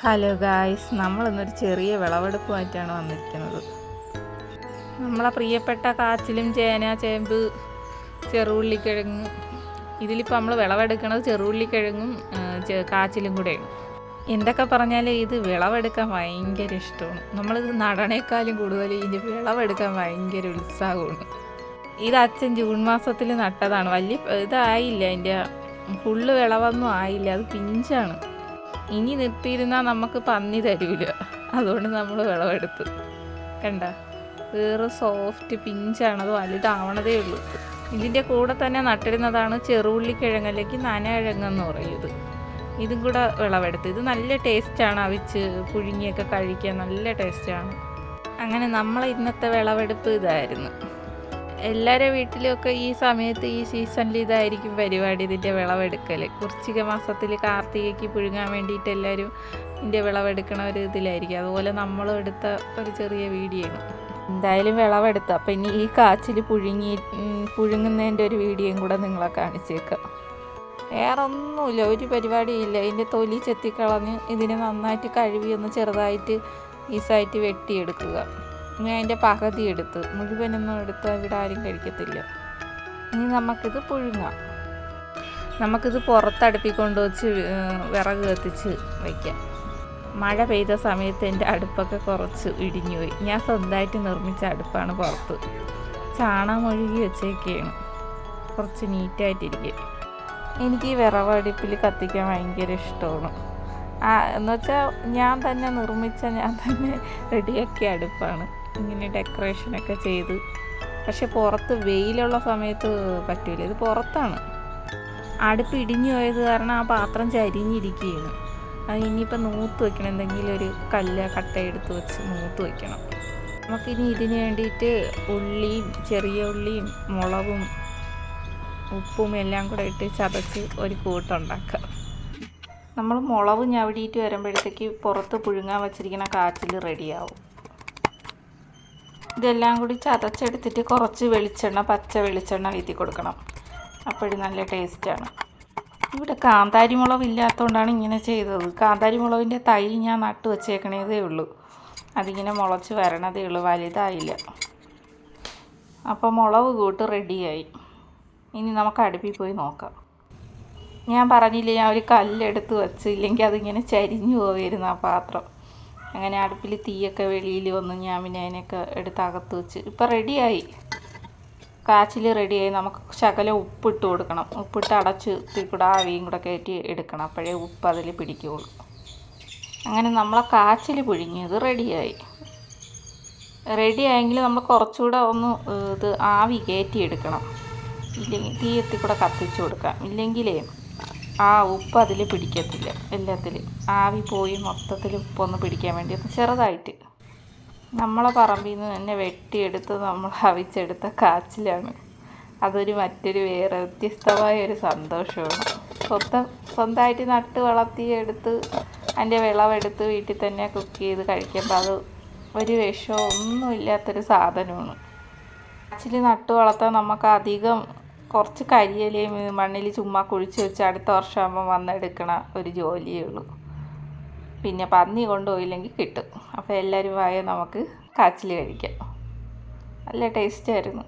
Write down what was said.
Hello guys നമ്മളിന്നൊരു ചെറിയ വിളവെടുപ്പുമായിട്ടാണ് വന്നിരിക്കുന്നത്. നമ്മളെ പ്രിയപ്പെട്ട കാച്ചിലും ചേന ചേമ്പ് ചെറുള്ളിക്കിഴങ്ങ്. ഇതിലിപ്പോൾ നമ്മൾ വിളവെടുക്കുന്നത് ചെറുള്ളിക്കിഴങ്ങും കാച്ചിലും കൂടെയാണ്. എന്തൊക്കെ പറഞ്ഞാലും ഇത് വിളവെടുക്കാൻ ഭയങ്കര ഇഷ്ടമാണ്. നമ്മളിത് നടണേക്കാളും കൂടുതൽ ഇതിന്റെ വിളവെടുക്കാൻ ഭയങ്കര ഉത്സാഹമാണ്. ഇത് അച്ഛൻ ജൂൺ മാസത്തിൽ നട്ടതാണ്. വലിയ ഇതായില്ല. അതിന്റെ ഫുള്ള് വിളവൊന്നും ആയില്ല. അത് പിഞ്ചാണ്. ഇനി നിർത്തിയിരുന്നാൽ നമുക്ക് പന്നി തരൂല. അതുകൊണ്ട് നമ്മൾ വിളവെടുത്ത്. കണ്ട? വേറെ സോഫ്റ്റ് പിഞ്ചാണ്. അത് വലുതാവണതേ ഉള്ളൂ. ഇതിന്റെ കൂടെ തന്നെ നട്ടിരുന്നതാണ് ചെറുള്ളിക്കിഴങ്ങ് അല്ലെങ്കിൽ നനകിഴങ്ങെന്ന് പറയുന്നത് ഇതും. കൂടെ വിളവെടുത്ത്. ഇത് നല്ല ടേസ്റ്റാണ് അവിച്ച് പുഴുങ്ങിയൊക്കെ കഴിക്കാൻ. നല്ല ടേസ്റ്റാണ്. അങ്ങനെ നമ്മളെ ഇന്നത്തെ വിളവെടുപ്പ് ഇതായിരുന്നു. എല്ലാവരുടെ വീട്ടിലൊക്കെ ഈ സമയത്ത് ഈ സീസണിൽ ഇതായിരിക്കും പരിപാടി ഇതിന്റെ വിളവെടുക്കൽ കുർച്ചിക മാസത്തിൽ കാർത്തികയ്ക്ക് പുഴുങ്ങാൻ വേണ്ടിയിട്ട് എല്ലാവരും ഇതിന്റെ വിളവെടുക്കണ ഒരു ഇതിലായിരിക്കും. അതുപോലെ നമ്മളും എടുത്ത ഒരു ചെറിയ വീഡിയോ എന്തായാലും വിളവെടുത്തു. അപ്പം ഇനി ഈ കാച്ചിൽ പുഴുങ്ങി പുഴുങ്ങുന്നതിന്റെ ഒരു വീഡിയോയും കൂടെ നിങ്ങളെ കാണിച്ചേക്കാം. വേറെ ഒന്നുമില്ല ഒരു പരിപാടിയില്ല ഇതിന്റെ തൊലി ചെത്തിക്കളഞ്ഞ് ഇതിനെ നന്നായിട്ട് കഴുകി ഒന്ന് ചെറുതായിട്ട് പീസായിട്ട് വെട്ടിയെടുക്കുക. ഇനി അതിന്റെ പകുതി എടുത്ത് മുഴുവനൊന്നും എടുത്ത് ഇവിടെ ആരും കഴിക്കത്തില്ല. ഇനി നമുക്കിത് പുഴുങ്ങാം. നമുക്കിത് പുറത്തടുപ്പിക്കൊണ്ട് വെച്ച് വിറക് കത്തിച്ച് വയ്ക്കാം മഴ പെയ്ത സമയത്ത് എന്റെ അടുപ്പൊക്കെ കുറച്ച് ഇടിഞ്ഞുപോയി ഞാൻ സ്വന്തമായിട്ട് നിർമ്മിച്ച അടുപ്പാണ് പുറത്ത്. ചാണകം ഒഴുകി വെച്ചേക്കാണ് കുറച്ച് നീറ്റായിട്ടിരിക്കും. എനിക്ക് ഈ വിറവടുപ്പിൽ കത്തിക്കാൻ ഭയങ്കര ഇഷ്ടമാണ്. എന്നുവെച്ചാൽ ഞാൻ തന്നെ നിർമ്മിച്ച ഞാൻ തന്നെ റെഡിയാക്കിയ അടുപ്പാണ്. ഇങ്ങനെ ഡെക്കറേഷനൊക്കെ ചെയ്ത്. പക്ഷെ പുറത്ത് വെയിലുള്ള സമയത്ത് പറ്റില്ല ഇത് പുറത്താണ്. അടുപ്പ് ഇടിഞ്ഞു പോയത് കാരണം ആ പാത്രം ചരിഞ്ഞിരിക്കുകയാണ്. അത് ഇനിയിപ്പോൾ നൂത്ത് വെക്കണം. എന്തെങ്കിലും ഒരു കല്ല് കട്ട എടുത്ത് വെച്ച് നൂത്ത് വെക്കണം. നമുക്കിനി ഇതിന് വേണ്ടിയിട്ട് ഉള്ളിയും ചെറിയ ഉള്ളിയും മുളകും ഉപ്പും എല്ലാം കൂടെ ഇട്ട് ചതച്ച് ഒരു കൂട്ടുണ്ടാക്കാം. നമ്മൾ മുളക് ഞവടിയിട്ട് വരുമ്പോഴത്തേക്ക് പുറത്ത് പുഴുങ്ങാൻ വച്ചിരിക്കുന്ന കാച്ചിൽ റെഡിയാവും ഇതെല്ലാം കൂടി ചതച്ചെടുത്തിട്ട് കുറച്ച് വെളിച്ചെണ്ണ പച്ച വെളിച്ചെണ്ണ വീത്തി കൊടുക്കണം. അപ്പോഴും നല്ല ടേസ്റ്റാണ് ഇവിടെ കാന്താരി മുളക് ഇല്ലാത്തതുകൊണ്ടാണ് ഇങ്ങനെ ചെയ്തത്. കാന്താരി മുളകിന്റെ തൈ ഞാൻ നട്ട് വെച്ചേക്കണേതേ ഉള്ളൂ. അതിങ്ങനെ മുളച്ച് വരണതേ ഉള്ളൂ വലുതായില്ല. അപ്പോൾ മുളക് കൂട്ട് റെഡിയായി ഇനി നമുക്ക് അടുപ്പിൽ പോയി നോക്കാം. ഞാൻ പറഞ്ഞില്ലേ ഞാൻ ഒരു കല്ലെടുത്ത് വെച്ച് ഇല്ലെങ്കിൽ അതിങ്ങനെ ചരിഞ്ഞു പോയിരുന്നു ആ പാത്രം. അങ്ങനെ അടുപ്പിൽ തീയൊക്കെ വെളിയിൽ വന്ന് ഞാൻ പിന്നെ അതിനെയൊക്കെ എടുത്ത് അകത്ത് വെച്ച്. ഇപ്പം റെഡിയായി കാച്ചിൽ റെഡിയായി നമുക്ക് ശകലം ഉപ്പിട്ട് കൊടുക്കണം. ഉപ്പിട്ട് അടച്ച് തീക്കൂടെ കൂടെ ആവിയും കൂടെ കയറ്റി എടുക്കണം. അപ്പോഴേ ഉപ്പ് അതിൽ പിടിക്കുകയുള്ളൂ. അങ്ങനെ നമ്മളെ കാച്ചിൽ പുഴുങ്ങിയത് റെഡിയായി റെഡിയായെങ്കിൽ നമ്മൾ കുറച്ചുകൂടെ ഒന്ന് ഇത് ആവി കയറ്റി എടുക്കണം. ഇല്ലെങ്കിൽ തീ കൂടെ കത്തിച്ചു കൊടുക്കാം. ഇല്ലെങ്കിലേ ആ ഉപ്പ് അതിൽ പിടിക്കത്തില്ല എല്ലാത്തിൽ ആവി പോയി മൊത്തത്തിൽ ഉപ്പൊന്ന് പിടിക്കാൻ വേണ്ടി ഒന്ന് ചെറുതായിട്ട്. നമ്മളെ പറമ്പിൽ നിന്ന് തന്നെ വെട്ടിയെടുത്ത് നമ്മൾ അവിച്ചെടുത്ത കാച്ചിലാണ്. അതൊരു മറ്റൊരു വേറെ വ്യത്യസ്തമായ ഒരു സന്തോഷമാണ്. സ്വന്തം സ്വന്തമായിട്ട് നട്ട് വളർത്തി എടുത്ത് അതിന്റെ വിളവെടുത്ത് വീട്ടിൽ തന്നെ കുക്ക് ചെയ്ത് കഴിക്കുമ്പോൾ അത് ഒരു വിഷമോ ഒന്നുമില്ലാത്തൊരു സാധനമാണ്. കാച്ചിൽ നട്ട് വളർത്താൻ നമുക്ക് അധികം കുറച്ച് കരിയിലയും മണ്ണിൽ ചുമ്മാ കുഴിച്ച് വെച്ച് അടുത്ത വർഷമാകുമ്പോൾ വന്നെടുക്കണ ഒരു ജോലിയേ ഉള്ളൂ. പിന്നെ പന്നി കൊണ്ടുപോയില്ലെങ്കിൽ കിട്ടും. അപ്പോൾ എല്ലാവരും വായ നമുക്ക് കാച്ചിൽ കഴിക്കാം. നല്ല ടേസ്റ്റായിരുന്നു